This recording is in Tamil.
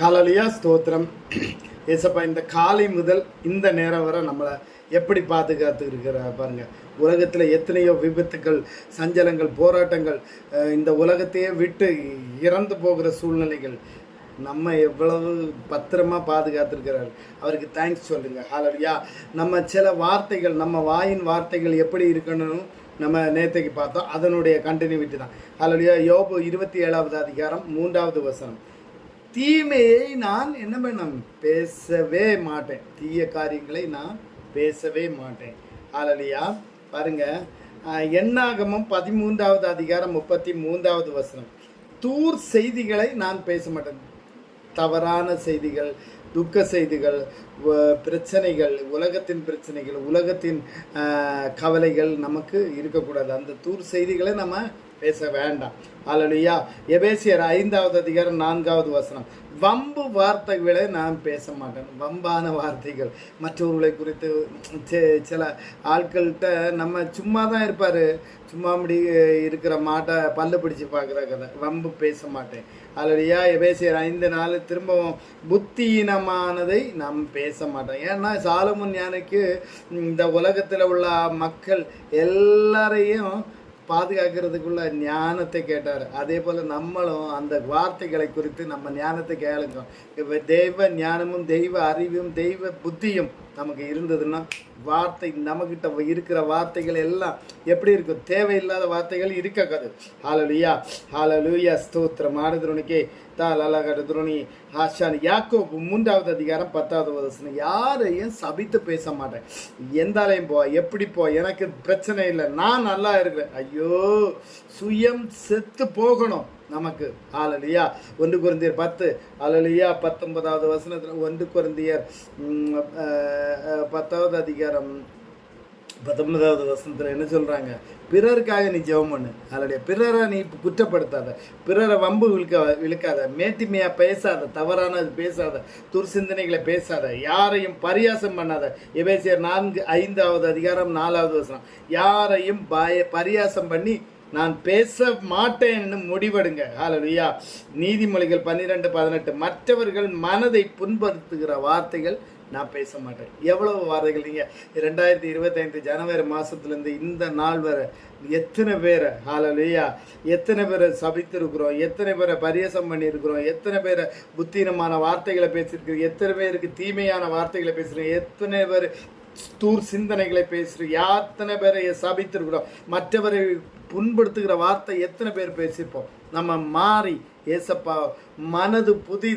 ஹலலியா ஸ்தோத்திரம். ஏசப்பா இந்த காலை முதல் இந்த நேரம் வரை நம்மளை எப்படி பாதுகாத்து இருக்கிற பாருங்க. உலகத்தில் எத்தனையோ விபத்துக்கள் சஞ்சலங்கள் போராட்டங்கள் இந்த உலகத்தையே விட்டு இறந்து போகிற சூழ்நிலைகள் நம்ம எவ்வளவு பத்திரமா பாதுகாத்திருக்கிறார். அவருக்கு தேங்க்ஸ் சொல்லுங்க. ஹalleluya. நம்ம சில வார்த்தைகள் நம்ம வாயின் வார்த்தைகள் எப்படி இருக்கணும் நம்ம நேத்தைக்கு பார்த்தோம். அதனுடைய கண்டினியூட்டி தான். ஹalleluya. யோபு இருபத்தி ஏழாவது அதிகாரம் மூன்றாவது வசனம். தீமையை நான் என்ன பண்ண பேசவே மாட்டேன். தீய காரியங்களை நான் பேசவே மாட்டேன். ஆலலியா பாருங்க. என்னாகமும் எண்ணாகமம் பதிமூன்றாவது அதிகாரம் முப்பத்தி மூன்றாவது வசனம். தூர் செய்திகளை நான் பேச மாட்டேன். தவறான செய்திகள் துக்க செய்திகள் பிரச்சனைகள் உலகத்தின் பிரச்சனைகள் உலகத்தின் கவலைகள் நமக்கு இருக்கக்கூடாது. அந்த தூர் செய்திகளை நம்ம பேச வேண்டாம். அல்லையா எபேசியர் ஐந்தாவது அதிகாரம் நான்காவது வசனம். வம்பு வார்த்தைகளை நான் பேச மாட்டேன் வம்பான வார்த்தைகள். மற்றவர்களை குறித்து சில ஆட்கள்கிட்ட நம்ம சும்மா தான் இருப்பார். சும்மா முடி இருக்கிற மாட்டை பல்லு பிடிச்சி பார்க்குற கதை வம்பு பேச மாட்டேன். அல்லையா எபேசியர் ஐந்து நாள் திரும்பவும் புத்தியினமானதை நாம் பேச மாட்டோம். ஏன்னா சாலமுன் ஞானிக்கு இந்த உலகத்தில் உள்ள மக்கள் எல்லாரையும் பாதுகாக்கிறதுக்குள்ள ஞானத்தை கேட்டார். அதே போல் நம்மளும் அந்த வார்த்தைகளை குறித்து நம்ம ஞானத்தை கேளுங்க. இப்ப தெய்வ ஞானமும் தெய்வ அறிவும் தெய்வ புத்தியும் நமக்கு இருந்ததுன்னா வார்த்தை நம்மக்கிட்ட இருக்கிற வார்த்தைகள் எல்லாம் எப்படி இருக்கும் தேவையில்லாத வார்த்தைகள் இருக்கக்கூடாது ஹாலலுயா ஹாலலுயா ஸ்தோத்திரம். ஆடுதுருணிக்கே தால் அழகடுதுருணி ஆஷான் யாக்கோபு மூன்றாவது அதிகாரம் பத்தாவது வசனம். யாரையும் சபித்து பேச மாட்டேன். எந்தாலையும் போ எப்படி போ எனக்கு பிரச்சனை இல்லை. நான் நல்லா இருக்கிறேன். ஐயோ சுயம் செத்து போகணும். நமக்கு. ஆலலியா ஒன்று குருந்தியர் பத்து. ஆலலியா பத்தொன்பதாவது வசனத்தில் ஒன்று குருந்தியர் பத்தாவது அதிகாரம் பத்தொன்பதாவது வசனத்தில் என்ன சொல்கிறாங்க பிறருக்காக நீ ஜெபம் பண்ணு. அதனுடைய பிறரை நீ குற்றப்படுத்தாத. பிறரை வம்பு விழுக்க விழுக்காத. மேட்டிமையாக பேசாத. தவறானது பேசாத. துர்சிந்தனைகளை பேசாத. யாரையும் பரியாசம் பண்ணாத. எபேசியர் நான்கு ஐந்தாவது அதிகாரம் நாலாவது வசனம். யாரையும் பய பரியாசம் பண்ணி நான் பேச மாட்டேன்னு முடிவெடுங்க. ஹalleluya நீதிமொழிகள் பன்னிரெண்டு பதினெட்டு. மற்றவர்கள் மனதை புண்படுத்துகிற வார்த்தைகள் நான் பேச மாட்டேன். எவ்வளவு வார்த்தைகள் நீங்கள் ரெண்டாயிரத்தி இருபத்தைந்து ஜனவரி மாதத்துலேருந்து இந்த நாள் வரை எத்தனை பேரை? ஹalleluya எத்தனை பேரை சபித்திருக்கிறோம்? எத்தனை பேரை பரியசம் பண்ணியிருக்கிறோம்? எத்தனை பேரை புத்தீனமான வார்த்தைகளை பேசியிருக்கிறோம்? எத்தனை பேருக்கு தீமையான வார்த்தைகளை பேசுகிறோம் எத்தனை பேர் தூர் சிந்தனைகளை பேசுகிறோம் எத்தனை பேரை சபித்திருக்கிறோம். மற்றவரை புண்படுத்துகிற வார்த்தை எத்தனை பேர் பேசியிருப்போம்? நம்ம மாறி ஏசப்பா மனது புதிதாக